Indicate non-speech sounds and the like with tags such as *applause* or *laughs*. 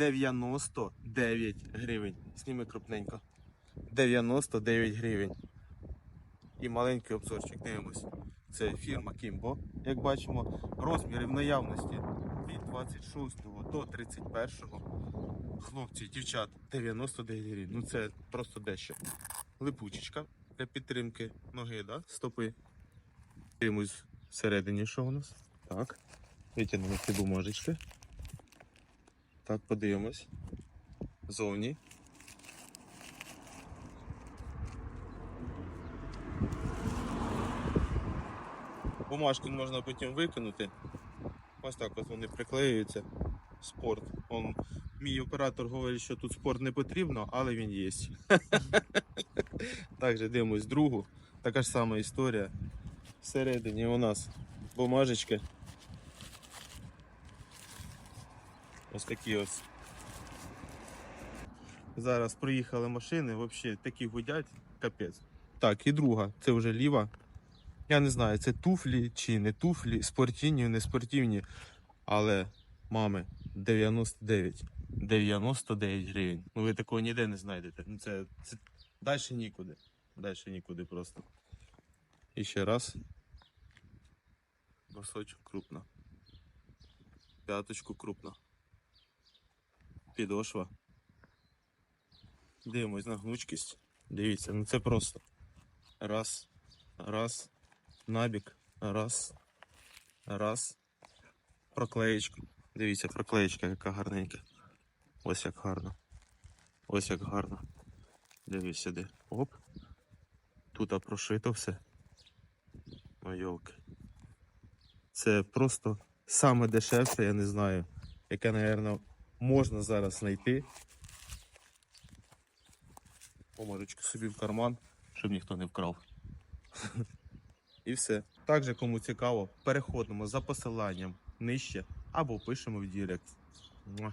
99 гривень. Сніми крупненько. 99 гривень. І маленький обзорчик дивимось. Це фірма Kimbo. Як бачимо, розміри в наявності від 26 до 31. Хлопці, дівчат, 99 гривень. Ну це просто дещо. Липучечка для підтримки ноги, да? стопи. Дивимось всередині, що у нас. Так. Витягнемо ці бумажечки. Так, подивимось. Зовні. Бумажку можна потім викинути. Ось так ось вони приклеюються. Спорт. Он, мій оператор говорить, що тут спорт не потрібно, але він є. *laughs* Також дивимось другу. Така ж сама історія. Всередині у нас бумажечки. Ось такі ось. Зараз проїхали машини, взагалі такі гудять, капець. Так, і друга, це вже ліва. Я не знаю, це туфлі чи не туфлі, спортивні, не спортивні. Але, мами, 99. 99 гривень. Ну ви такого ніде не знайдете. Ну це, це далі нікуди. Далі нікуди просто. І ще раз. Носочок крупно. П'яточку крупно. Підошва. Дивимось на гнучкість. Дивіться, ну це просто. Раз, раз, набік, раз, раз. Проклеєчка. Дивіться, проклеєчка яка гарненька. Ось як гарно. Ось як гарно. Дивись сюди. Оп. Тут прошито все. Ой, йолки. Це просто саме дешевше, я не знаю, яке, напевно, можна зараз знайти. Помарочки собі в карман, щоб ніхто не вкрав. *laughs* І все. Також, кому цікаво, переходимо за посиланням нижче або пишемо в Директ. Муа.